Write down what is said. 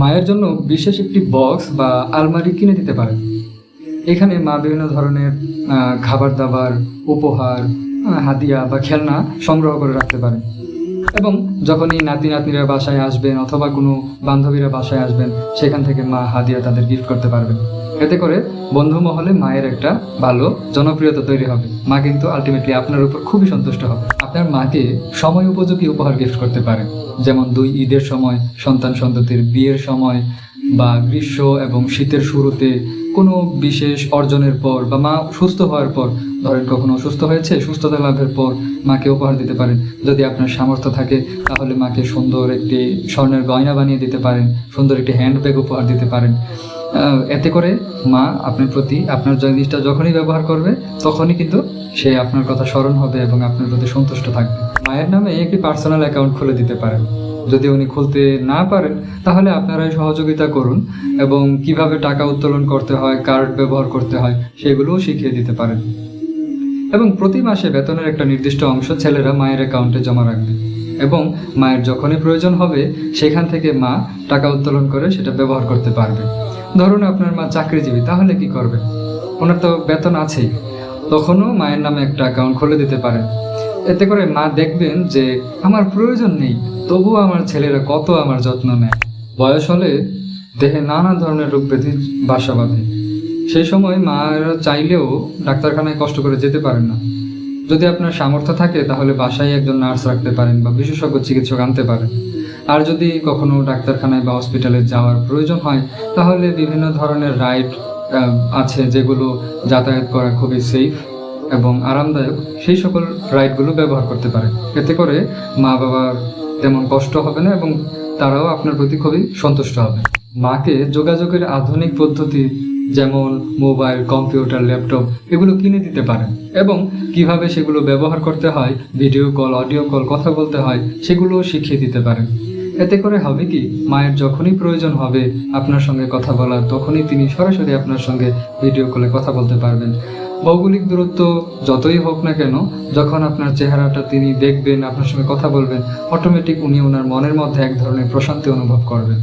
মায়ের জন্য বিশেষ একটি বক্স বা আলমারি কিনে দিতে পারেন। এখানে মা বিভিন্ন ধরনের খাবার দাবার, উপহার হাদিয়া বা খেলনা সংগ্রহ করে রাখতে পারেন। এবং যখনই নাতি নাতনিরা বাসায় আসবেন অথবা কোনো বান্ধবীরা বাসায় আসবেন, সেখান থেকে মা হাদিয়া তাদের গিফট করতে পারবেন। এতে করে বন্ধু মহলে মায়ের একটা ভালো জনপ্রিয়তা তৈরি হবে। মা কিন্তু আলটিমেটলি আপনার উপর খুবই সন্তুষ্ট হবে। আপনার মাকে সময় উপযোগী উপহার গিফট করতে পারেন। যেমন দুই ঈদের সময়, সন্তান সন্ততির বিয়ের সময় বা গ্রীষ্ম এবং শীতের শুরুতে কোনো বিশেষ অর্জনের পর বা মা সুস্থ হওয়ার পর, ধরেন কখনো অসুস্থ হয়েছে, সুস্থতা লাভের পর মাকে উপহার দিতে পারেন। যদি আপনার সামর্থ্য থাকে, তাহলে মাকে সুন্দর একটি স্বর্ণের গয়না বানিয়ে দিতে পারেন, সুন্দর একটি হ্যান্ডব্যাগ উপহার দিতে পারেন। এতে করে মা আপনার প্রতি আপনার জিনিসটা যখনই ব্যবহার করবে, তখনই কিন্তু সে আপনার কথা স্মরণ হবে এবং আপনার প্রতি সন্তুষ্ট থাকবে। মায়ের নামে একটি পার্সোনাল অ্যাকাউন্ট খুলে দিতে পারেন। যদি উনি খুলতে না পারেন, তাহলে আপনারাই সহযোগিতা করুন এবং কীভাবে টাকা উত্তোলন করতে হয় কার্ড ব্যবহার করতে হয়, সেগুলোও শিখিয়ে দিতে পারেন। এবং প্রতি মাসে বেতনের একটা নির্দিষ্ট অংশ ছেলেরা মায়ের অ্যাকাউন্টে জমা রাখবে। এবং মায়ের যখনই প্রয়োজন হবে, সেখান থেকে মা টাকা উত্তোলন করে সেটা ব্যবহার করতে পারবে। ধরুন আপনার মা চাকরিজীবী, তাহলে কি করবে? ওনার তো বেতন আছেই। তখনও মায়ের নামে একটা অ্যাকাউন্ট খুলে দিতে পারেন এতে করে মা দেখবেন যে আমার প্রয়োজন নেই, তবুও আমার ছেলেরা কত আমার যত্ন নেয়। বয়স হলে দেহে নানা ধরনের রোগ ব্যাধি বাসা বাঁধে। সেই সময় মায়েরা চাইলেও ডাক্তারখানায় কষ্ট করে যেতে পারেন না। যদি আপনার সামর্থ্য থাকে, তাহলে বাসায় একজন নার্স রাখতে পারেন বা বিশেষজ্ঞ চিকিৎসক আনতে পারেন। আর যদি কখনো ডাক্তারখানায় বা হসপিটালে যাওয়ার প্রয়োজন হয়, তাহলে বিভিন্ন ধরনের রাইড আছে যেগুলো যাতায়াত করা খুবই সেফ এবং আরামদায়ক। সেই সকল রাইডগুলো ব্যবহার করতে পারে এতে করে মা বাবার তেমন কষ্ট হবে না এবং তারাও আপনার প্রতি খুবই সন্তুষ্ট হবে। মাকে যোগাযোগের আধুনিক পদ্ধতি যেমন মোবাইল কম্পিউটার ল্যাপটপ এগুলো কিনে দিতে পারেন এবং কীভাবে সেগুলো ব্যবহার করতে হয় ভিডিও কল অডিও কল কথা বলতে হয়, সেগুলোও শিখিয়ে দিতে পারেন। এতে করে হবে কি? মায়ের যখনই প্রয়োজন হবে আপনার সঙ্গে কথা বলার, তখনই তিনি সরাসরি আপনার সঙ্গে ভিডিও কলে কথা বলতে পারবেন। ভৌগোলিক দূরত্ব যতই হোক না কেন, যখন আপনার চেহারাটা তিনি দেখবেন, আপনার সঙ্গে কথা বলবেন অটোমেটিক উনি ওনার মনের মধ্যে এক ধরনের প্রশান্তি অনুভব করবেন।